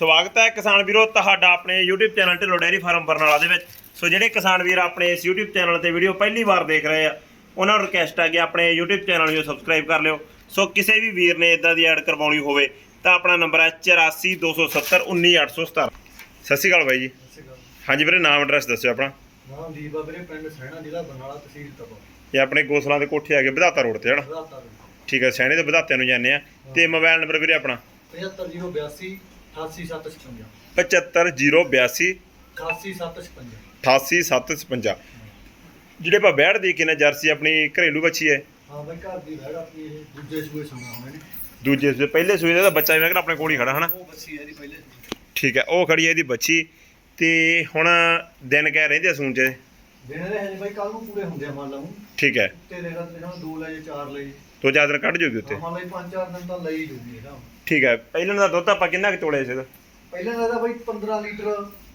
ਸਵਾਗਤ ਹੈ ਕਿਸਾਨ ਵੀਰੋ ਤੁਹਾਡਾ ਆਪਣੇ YouTube channel Dhillon dairy farm Barnala ਦੇ ਵਿੱਚ। ਸੋ ਜਿਹੜੇ ਕਿਸਾਨ ਵੀਰ ਆਪਣੇ ਇਸ YouTube ਚੈਨਲ ਤੇ ਵੀਡੀਓ ਪਹਿਲੀ ਵਾਰ ਦੇਖ ਰਹੇ ਆ ਉਹਨਾਂ ਨੂੰ ਰਿਕਵੈਸਟ ਹੈ ਕਿ ਆਪਣੇ YouTube ਚੈਨਲ ਨੂੰ ਸਬਸਕ੍ਰਾਈਬ ਕਰ ਲਿਓ। ਸੋ ਕਿਸੇ ਵੀ ਵੀਰ ਨੇ ਇਦਾਂ ਦੀ ਐਡ ਕਰਵਾਉਣੀ ਹੋਵੇ ਤਾਂ ਆਪਣਾ ਨੰਬਰ ਹੈ 8427191817 ਸਤਿ ਸ਼੍ਰੀ ਅਕਾਲ ਬਾਈ ਜੀ। ਹਾਂਜੀ ਵੀਰੇ ਨਾਮ ਐਡਰੈਸ ਦੱਸਿਓ ਆਪਣਾ। ਨਾਮ ਦੀਪ ਆ ਵੀਰੇ ਪਿੰਡ ਸਹਿਣਾ ਜ਼ਿਲ੍ਹਾ ਬਰਨਾਲਾ ਤਹਿਸੀਲ ਤਪਾ ਇਹ ਆਪਣੇ ਗੋਸਲਾਂ ਦੇ ਕੋਠੇ ਆ ਕੇ ਵਧਾਤਾ ਰੋਡ ਤੇ ਹਨਾ ਠੀਕ ਹੈ ਸੈਣੇ ਤੇ ਵਧਾਤਿਆਂ ਨੂੰ ਜਾਂਦੇ ਆ। ਤੇ ਮੋਬਾਈਲ ਨੰਬਰ ਵੀਰੇ ਆਪਣਾ? 75082 88756 75082 88756 88756 ਜਿਹੜੇ ਆਪਾਂ ਬੈੜ ਦੇ ਕੇ ਨਾ ਜਰਸੀ ਆਪਣੀ ਘਰੇਲੂ ਬੱਚੀ ਹੈ। ਹਾਂ ਬਈ ਘਰ ਦੀ ਬੈੜ ਆਪਣੀ ਇਹ ਦੂਜੇ ਸੂਏ ਸੁਣਾ ਹੋਣੇ ਨੇ। ਦੂਜੇ ਸੂਏ ਪਹਿਲੇ ਸੂਏ ਦਾ ਬੱਚਾ ਵੀ ਮੈਂ ਕਿਹਾ ਆਪਣੇ ਕੋਲ ਹੀ ਖੜਾ ਹਨਾ? ਉਹ ਬੱਸੀ ਹੈ ਦੀ ਪਹਿਲੇ ਠੀਕ ਹੈ ਉਹ ਖੜੀ ਹੈ ਇਹਦੀ ਬੱਚੀ। ਤੇ ਹੁਣ ਦਿਨ ਕਹਿ ਰਹਿੰਦੇ ਸੂਣ ਚ। ਦਿਨ ਦੇ ਹਜੇ ਬਈ ਕੱਲ ਨੂੰ ਪੂਰੇ ਹੁੰਦੇ ਆ ਮੰਨ ਲਓ ਠੀਕ ਹੈ। ਤੇ ਦੇ ਰਾਤ ਇਹਨਾਂ ਨੂੰ ਦੋ ਲੈ ਜੇ ਚਾਰ ਲੈ ਜੇ। ਦੋ ਚਾਰ ਦਿਨ ਕੱਢ ਜੋਗੀ ਉੱਤੇ? ਮੰਨ ਲਓ ਪੰਜ ਚਾਰ ਦਿਨ ਤਾਂ ਲਈ ਜੂਗੀ ਇਹਦਾ ਠੀਕ ਹੈ ਪਹਿਲਾਂ ਦਾ ਦੁੱਧ ਆਪਾਂ ਕਿੰਨਾ ਕੁ ਤੋਲੇ ਸੀ ਇਹਦਾ? ਪਹਿਲਾਂ ਦਾ ਬਈ 15 ਲੀਟਰ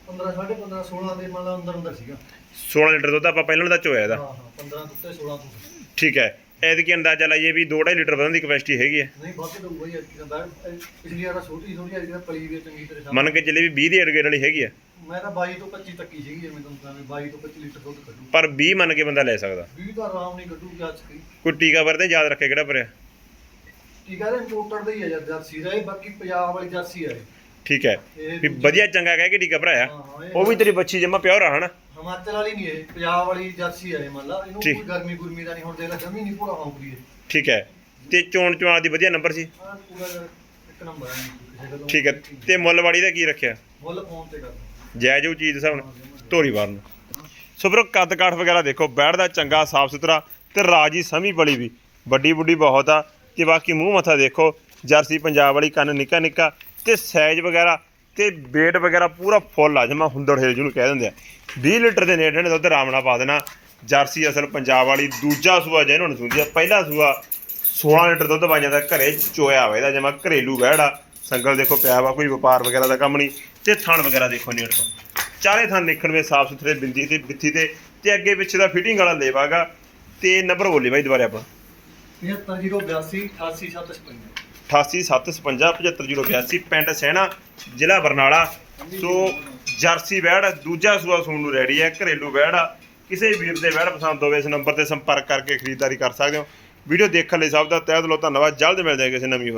15 15.5 16 ਦੇ ਮੰਨ ਲਓ ਅੰਦਰ ਅੰਦਰ ਸੀਗਾ। 16 ਲੀਟਰ ਦੁੱਧ ਆਪਾਂ ਪਹਿਲਾਂ ਦਾ ਚੋਇਆ ਇਹਦਾ। ਹਾਂ ਹਾਂ 15 ਤੋਂ 16 ਤੋਂ ਠੀਕ ਹੈ ਐਤਕੀ ਅੰਦਾਜ਼ਾ ਲਾਈਏ ਵੀ 2.5 ਲੀਟਰ ਵਧਣ ਦੀ ਕਪੈਸਿਟੀ ਹੈਗੀ ਹੈ। ਨਹੀਂ ਵੱਧ ਦਊਗਾ ਦਾ ਪਿਛਲੀ ਵਾਰ ਛੋਟੀ ਛੋਟੀ ਅੱਜ ਦਾ ਪਲੀ ਵੀ ਚੰਗੀ ਤਰ੍ਹਾਂ ਮੰਨ ਕੇ ਚੱਲੇ ਵੀ 20 ਦੀ ਅੜਗੇੜ ਵਾਲੀ ਹੈਗੀ ਹੈ। ਮੈਂ ਤਾਂ 22 ਤੋਂ 25 ਤੱਕ ਹੀ ਸੀਗੀ ਜਿਵੇਂ ਤੁਹਾਨੂੰ ਕਹਿੰਦਾ 22 ਤੋਂ 25 ਲੀਟਰ ਦੁੱਧ ਕੱਢੂ। ਪਰ 20 ਮੰਨ ਕੇ ਬੰਦਾ ਲੈ ਸਕਦਾ। 20 ਤਾਂ ਆਰਾਮ ਨਹੀਂ ਕੱਢੂ ਕਿ ਅੱਜ ਕੀ ਕੋਈ ਟੀਕਾ ਵਰਤੇ ਯਾਦ ਰੱਖੇ ਕਿਹੜਾ ਭਰਿਆ? ਕੀ ਕਹਿੰਦੇ ਇੰਪੋਰਟਰ ਦਾ ਹੀ ਹੈ ਜਰ- ਜਰਸੀ ਦਾ ਇਹ ਬਾਕੀ ਪੰਜਾਬ ਵਾਲੀ ਜਰਸੀ ਹੈ। ਠੀਕ ਹੈ। ਵੀ ਵਧੀਆ ਚੰਗਾ ਕਹਿ ਕੇ ਟੀਕਾ ਭਰਾਇਆ। ਹਾਂ, ਹਾਂ, ਉਹ ਵੀ ਤੇਰੀ ਬੱਚੀ ਜਮਾ ਪਿਓਰ ਆ ਹਨਾ? ਹਿਮਾਚਲ ਵਾਲੀ ਨਹੀਂ ਇਹ ਪੰਜਾਬ ਵਾਲੀ ਜਰਸੀ ਹੈ ਮੰਨ ਲਾ। ਇਹਨੂੰ ਠੀਕ। ਕੋਈ ਗਰਮੀ ਗੁਰਮੀ ਦਾ ਨਹੀਂ ਹੁਣ ਦੇਖ ਲੈ ਜਮੀ ਨਹੀਂ ਪੂਰਾ ਹੌਂਕਦੀ ਇਹ ਠੀਕ ਹੈ। ਤੇ ਚੋਣ ਚੋਣ ਦੀ ਵਧੀਆ ਨੰਬਰ ਸੀ? ਹਾਂ ਪੂਰਾ ਇੱਕ ਨੰਬਰ ਹੈ ਠੀਕ ਹੈ। ਤੇ ਮੁੱਲ ਵਾੜੀ ਦਾ ਕੀ ਰੱਖਿਆ? ਮੁੱਲ ਫੋਨ ਤੇ ਕਰ ਜਾਇਜ਼ ਉਹ ਚੀਜ਼ ਦੇ ਹਿਸਾਬ ਨਾਲ ਧੋਰੀ ਵਾਰ ਨੂੰ। ਸੋ ਵੀਰੋ ਕੱਦ ਕਾਠ ਵਗੈਰਾ ਦੇਖੋ ਬੈਠ ਦਾ ਚੰਗਾ, ਸਾਫ਼ ਸੁਥਰਾ ਤੇ ਰਾਜੀ ਸਮੀ ਬਲੀ ਵੀ। ਵੱਡੀ ਬੁੱਢੀ ਬਹੁਤ ਆ ਤੇ ਬਾਕੀ ਮੂੰਹ ਮੱਥਾ ਦੇਖੋ, ਜਰਸੀ ਪੰਜਾਬ ਵਾਲੀ ਕੰਨ ਨਿੱਕਾ ਨਿੱਕਾ ਤੇ ਸਾਈਜ਼ ਵਗੈਰਾ ਤੇ weight ਵਗੈਰਾ ਪੂਰਾ ਫੁੱਲ ਆ, ਜਮਾ ਹੁੰਦੜ ਹੇਲ ਜਿਹਨੂੰ ਕਹਿ ਦਿੰਦੇ ਆ। 20 ਲੀਟਰ ਦੇ ਨੇੜੇ ਨੇ ਦੁੱਧ ਆਰਾਮ ਨਾਲ ਪਾ ਦੇਣਾ। ਜਰਸੀ ਅਸਲ ਪੰਜਾਬ ਵਾਲੀ ਦੂਜਾ ਸੂਆ ਜਿਹਨੂੰ ਨੂੰ ਸੁੰਦੀ ਆ ਪਹਿਲਾ ਸੂਆ 16 ਲੀਟਰ ਦੁੱਧ ਪਾ ਜਾਂਦਾ ਘਰੇ ਚੋਇਆ ਵਾ, ਇਹਦਾ ਜਮਾ ਘਰੇਲੂ ਵਹਿੜਾ ਸੰਗਲ ਦੇਖੋ ਪਿਆ ਵਾ ਕੋਈ ਵਪਾਰ ਵਗੈਰਾ ਦਾ ਕੰਮ ਨਹੀਂ ਤੇ ਥਣ ਵਗੈਰਾ ਦੇਖੋ ਨੇੜ ਤੋਂ। ਚਾਰੇ ਥਣ ਦੇਖਣ ਵਿੱਚ ਸਾਫ਼ ਸੁਥਰੇ ਬਿੰਦੀ ਤੇ ਬਿੱਥੀ ਤੇ ਤੇ ਅੱਗੇ ਪਿੱਛੇ ਦਾ ਫਿਟਿੰਗ ਵਾਲਾ ਲੇਵਾਗਾ ਤੇ ਨੰਬਰ ਬੋਲੀ ਬਾਈ ਦੁਬਾਰੇ ਆਪਾਂ। 75082 88756 88755 75082 ਪਿੰਡ ਸਹਿਣਾ ਜ਼ਿਲ੍ਹਾ ਬਰਨਾਲਾ। ਸੋ ਜਰਸੀ ਵੈੜ ਦੂਜਾ ਸੂਆ ਸੂਣ ਨੂੰ ਰੈਡੀ ਹੈ ਘਰੇਲੂ ਵੈੜ ਆ। ਕਿਸੇ ਵੀਰ ਦੇ ਵੈੜ ਪਸੰਦ ਹੋਵੇ ਇਸ ਨੰਬਰ ਤੇ ਸੰਪਰਕ ਕਰਕੇ ਖਰੀਦਦਾਰੀ ਕਰ ਸਕਦੇ ਹੋ। ਵੀਡੀਓ ਦੇਖਣ ਲਈ ਸਭ ਦਾ ਤਹਿ ਦਿਲੋਂ ਧੰਨਵਾਦ ਜਲਦ ਮਿਲਦੇ ਹਾਂ ਕਿਸੇ ਨਵੀਂ